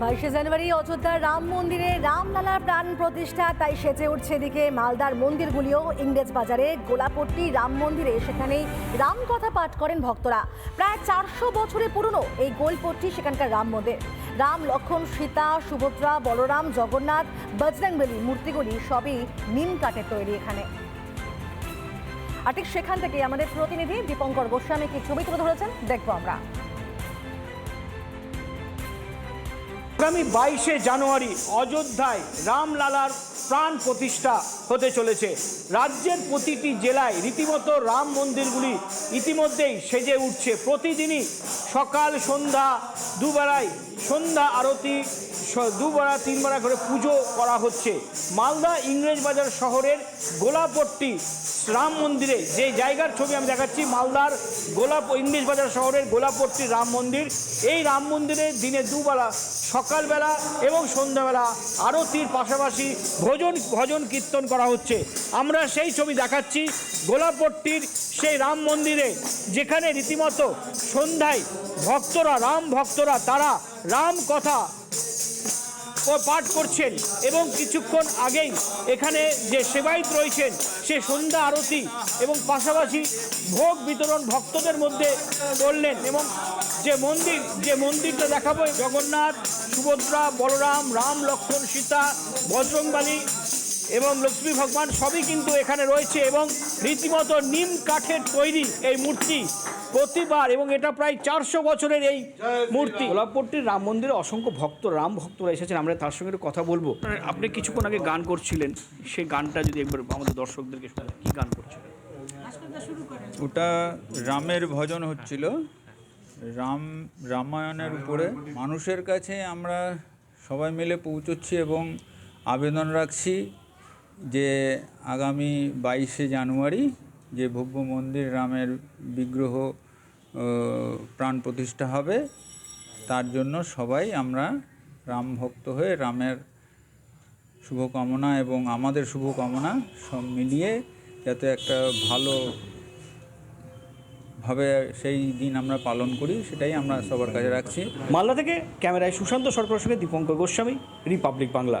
বাইশে জানুয়ারি অযোধ্যার রাম মন্দিরে রামলালার প্রাণ প্রতিষ্ঠা, তাই সেজে উঠছে এদিকে মালদার মন্দিরগুলিও। ইংরেজ বাজারে গোলাপট্টি রাম মন্দিরে সেখানেই রাম কথা পাঠ করেন ভক্তরা। প্রায় চারশো বছরে পুরনো এই গোলপট্টি সেখানকার রাম মন্দির। রাম লক্ষণ সীতা, সুভদ্রা, বলরাম, জগন্নাথ, বজরংবলী মূর্তিগুলি সবই নিম কাঠের তৈরি এখানে। আর ঠিক সেখান থেকে আমাদের প্রতিনিধি দীপঙ্কর গোস্বামী কি ছবি তুলে ধরেছেন, দেখব আমরা। আগামী বাইশে জানুয়ারি অযোধ্যায় রামলালার প্রাণ প্রতিষ্ঠা হতে চলেছে। রাজ্যের প্রতিটি জেলায় রীতিমতো রাম মন্দিরগুলি ইতিমধ্যেই সেজে উঠছে। প্রতিদিনই সকাল, সন্ধ্যা দুবেলায় সন্ধ্যা আরতি দুবেলা, তিনবেলা করে পুজো করা হচ্ছে। মালদা ইংরেজবাজার শহরের গোলাপট্টি রাম মন্দিরে যে জায়গার ছবি আমি দেখাচ্ছি, মালদার গোলাপ ইংরেজবাজার শহরের গোলাপট্টি রাম মন্দির। এই রাম মন্দিরে দিনে দুবেলা সকালবেলা এবং সন্ধ্যাবেলা আরতির পাশাপাশি ভোজন, ভজন কীর্তন করা হচ্ছে। আমরা সেই ছবি দেখাচ্ছি গোলাপট্টির সেই রাম মন্দিরে, যেখানে রীতিমতো সন্ধ্যায় ভক্তরা, রাম ভক্তরা, তারা রাম কথা পাঠ করছেন এবং কিছুক্ষণ আগেই এখানে যে সেবায়িত রয়েছেন, সে সন্ধ্যা আরতি এবং পাশাপাশি ভোগ বিতরণ ভক্তদের মধ্যে করলেন এবং যে মন্দির, যে মন্দিরটা দেখাবো জগন্নাথ, সুভদ্রা, বলরাম, রাম লক্ষ্মণ সীতা, বজরংবালী এবং লক্ষ্মী ভগবান সবই কিন্তু এখানে রয়েছে এবং রীতিমতো নিম কাঠের তৈরি এই মূর্তি প্রতিবার এবং এটা প্রায় চারশো বছরের এই মূর্তি। গোলাপপট্টির রাম মন্দিরে অসংখ্য ভক্ত রাম ভক্তরা এসেছেন। আমরা তার সঙ্গে একটু কথা বলব। আপনি কিছুক্ষণ আগে গান করছিলেন। সেই গানটা যদি একবার আমাদের দর্শকদেরকে শোনান কি গান করছিলেন? ওটা রামের ভজন হচ্ছিল। রাম রামায়ণের উপরে মানুষের কাছে আমরা সবাই মিলে পৌঁছচ্ছি এবং আবেদন রাখছি যে আগামী বাইশে জানুয়ারি যে ভব্য মন্দির রামের বিগ্রহ প্রাণ প্রতিষ্ঠা হবে, তার জন্য সবাই আমরা রাম ভক্ত হয়ে রামের শুভকামনা এবং আমাদের শুভকামনা সব মিলিয়ে যাতে একটা ভালো ভাবে সেই দিন আমরা পালন করি, সেটাই আমরা সবার কাছে রাখছি। মালদা থেকে ক্যামেরায় সুশান্ত সরকারের সঙ্গে দীপঙ্কর গোস্বামী, রিপাবলিক বাংলা।